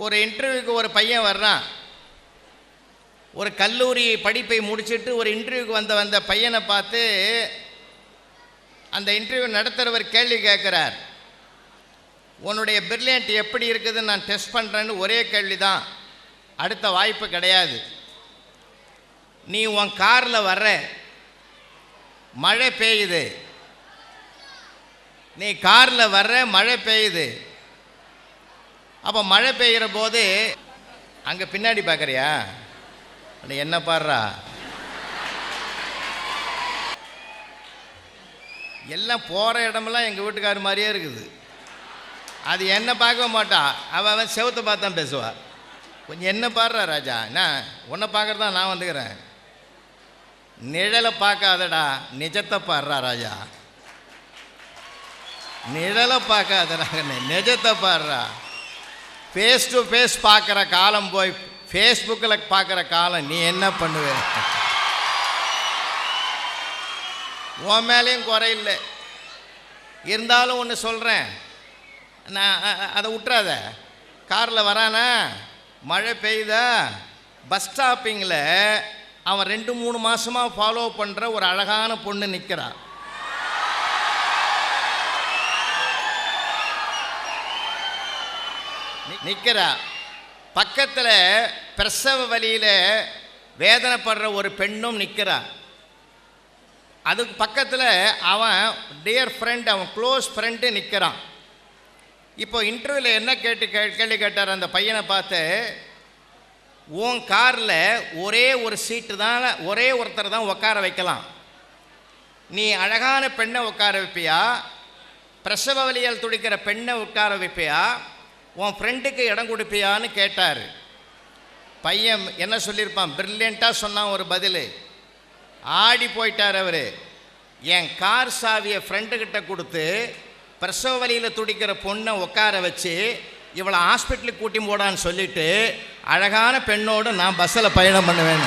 ஒரு இன்டர்வியூக்கு ஒரு பையன் வர்றான். ஒரு கல்லூரி படிப்பை முடிச்சிட்டு ஒரு இன்டர்வியூக்கு வந்த வந்த பையனை பார்த்து அந்த இன்டர்வியூ நடத்துகிறவர் கேள்வி கேட்குறார். உன்னுடைய பிரில்லியன்ட் எப்படி இருக்குதுன்னு நான் டெஸ்ட் பண்ணுறேன்னு ஒரே கேள்வி தான் அடுத்த வாய்ப்பு கிடையாது. நீ உன் காரில் வர்ற. மழை பெய்யுது. நீ காரில் வர்ற மழை பெய்யுது. அப்போ மழை பெய்கிற போது அங்கே பின்னாடி பார்க்குறியா என்ன பாடுறா? எல்லாம் போகிற இடமெல்லாம் எங்கள் வீட்டுக்கார் மாதிரியே இருக்குது. அது என்ன பார்க்க மாட்டா. அவன் அவன் செவத்தை பார்த்தான் பேசுவாள் பேசுவா. கொஞ்சம் என்ன பாடுறா ராஜா? என்ன? உன்னை பார்க்குறது தான் நான் வந்துக்கிறேன். நிழலை பார்க்காதடா நிஜத்தை பாடுறா ராஜா. நிழலை பார்க்காதடா நிஜத்தை பாடுறா. ஃபேஸ் டு ஃபேஸ் பார்க்குற காலம் போய் ஃபேஸ்புக்கில் பார்க்குற காலம் நீ என்ன பண்ணுவ? உன் மேலேயும் குறையில்லை இருந்தாலும் ஒன்று சொல்கிறேன் நான் அதை விட்டுறாத. காரில் வரானா? மழை பெய்யுதா? பஸ் ஸ்டாப்பிங்கில் அவன் ரெண்டு மூணு மாதமாக ஃபாலோ பண்ணுற ஒரு அழகான பொண்ணு நிற்கிறான். நிற்கிறா பக்கத்தில் பிரசவ வலியில் வேதனைப்படுற ஒரு பெண்ணும் நிற்கிறா அதுக்கு பக்கத்தில் அவன் டியர் ஃப்ரெண்ட் அவன் க்ளோஸ் ஃப்ரெண்டு நிற்கிறான் இப்போ இன்டர்வியூவில் என்ன கேட்டு கே கேள்வி கேட்டார் அந்த பையனை பார்த்து உன் காரில் ஒரே ஒரு சீட்டு தான் ஒரே ஒருத்தர் தான் உட்கார வைக்கலாம். நீ அழகான பெண்ணை உட்கார வைப்பியா? பிரசவ வலியால் துடிக்கிற பெண்ணை உட்கார வைப்பியா? உன் ஃப்ரெண்டுக்கு இடம் கொடுப்பியான்னு கேட்டார். பையன் என்ன சொல்லியிருப்பான் பிரில்லியண்ட்டாக சொன்னான் ஒரு பதில். ஆடி போயிட்டார் அவர். என் கார் சாவியை ஃப்ரெண்டுக்கிட்ட கொடுத்து பிரசவ வலியில் துடிக்கிற பொண்ணை உட்கார வச்சு இவளை ஹாஸ்பிட்டலுக்கு கூட்டி போடான்னு சொல்லிட்டு அழகான பெண்ணோடு நான் பஸ்ஸில் பயணம் பண்ணுவேன்